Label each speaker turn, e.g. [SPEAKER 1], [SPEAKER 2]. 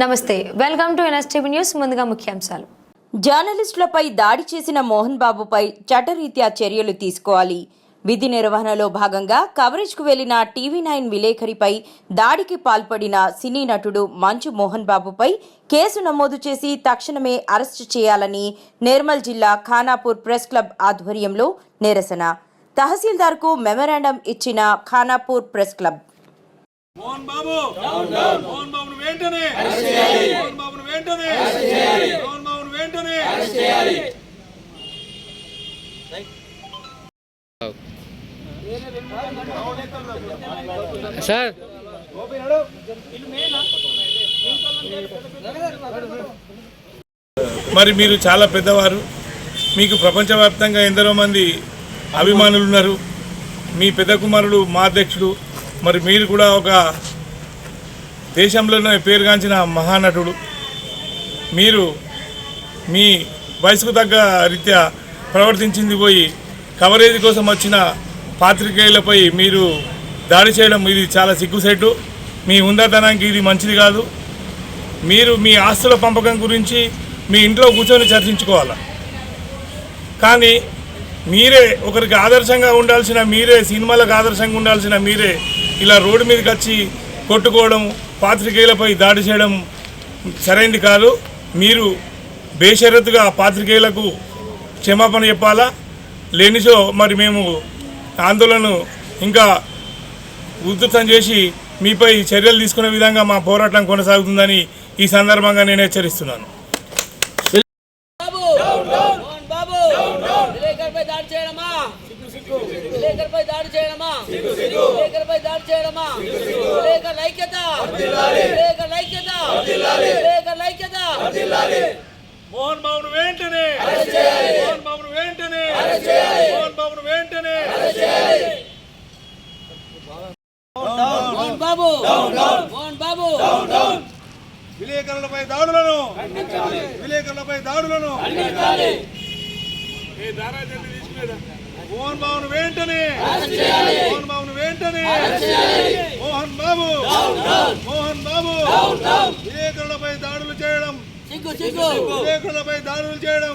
[SPEAKER 1] నమస్తే welcome to NSTV news. ముందుగా ముఖ్యాంశాలు.
[SPEAKER 2] జర్నలిస్టులపై దాడి చేసిన మోహన్ బాబుపై చట్టరీత్యా చర్యలు తీసుకోవాలి. విధి నిర్వహణలో భాగంగా కవరేజ్కు వెళ్ళిన టీవీ నైన్ విలేకరిపై దాడికి పాల్పడిన సినీ నటుడు మంచు మోహన్ బాబుపై కేసు నమోదు చేసి తక్షణమే అరెస్టు చేయాలని నిర్మల్ జిల్లా ఖానాపూర్ ప్రెస్ క్లబ్ ఆధ్వర్యంలో నిరసన. తహసీల్దార్కు మెమరాండం ఇచ్చిన ఖానాపూర్ ప్రెస్ క్లబ్.
[SPEAKER 3] మోహన్ బాబు. మోహన్ బాబును వెంటనే. మోహన్ బాబును వెంటనే. మోహన్ బాబును వెంటనే.
[SPEAKER 4] సార్.
[SPEAKER 3] మరి మీరు చాలా పెద్దవారు. మీకు ప్రపంచవ్యాప్తంగా ఎందరో మంది అభిమానులు ఉన్నారు. మీ పెద్ద కుమారుడు మా అధ్యక్షుడు మరి మీరు కూడా ఒక దేశంలోనే పేరుగాంచిన మహానటుడు. మీరు మీ వయసుకు తగ్గ రీత్యా ప్రవర్తించింది పోయి కవరేజ్ కోసం వచ్చిన పాత్రికేయులపై మీరు దాడి చేయడం ఇది చాలా సిగ్గుసేటు మీ ఉందతనానికి ఇది మంచిది కాదు. మీరు మీ ఆస్తుల పంపకం గురించి మీ ఇంట్లో కూర్చొని చర్చించుకోవాలి? కానీ మీరే ఒకరికి ఆదర్శంగా ఉండాల్సిన మీరే సినిమాలకు ఆదర్శంగా ఉండాల్సిన మీరే ఇలా రోడ్డు మీదకి వచ్చి కొట్టుకోవడం పాత్రికేయులపై దాడి చేయడం సరైనది కాదు. మీరు బేషరతుగా పాత్రికేయులకు క్షమాపణ చెప్పాలా? లేనిచో మరి మేము ఆందోళన ఇంకా ఉధృతం చేసి మీపై చర్యలు తీసుకునే విధంగా మా పోరాటం కొనసాగుతుందని ఈ సందర్భంగా నేను హెచ్చరిస్తున్నాను.
[SPEAKER 5] బాబు! విలేకరుపై దాడి చేయడమా? విలేకరుపై దాడి చేయడమా? విలేకరుల ఐక్యత విలేకరుల ఐక్యత విలేకరుల ఐక్యత
[SPEAKER 3] మోహన్ బాబును వెంటనే మోహన్ బాబును వెంటనే మోహన్ బాబును వెంటనే
[SPEAKER 5] మోహన్ బాబు మోహన్ బాబు
[SPEAKER 3] విలేకరులపై దాడులను విలేకరులపై దాడులను ఏ దారా జల్దీ తీసుకునేదా? మోహన్ బాబును వెంటనే. మోహన్ బాబును వెంటనే. మోహన్ బాబు. మోహన్ బాబు. విలేకరులపై దాడులు చేయడం. విలేకరులపై దాడులు చేయడం.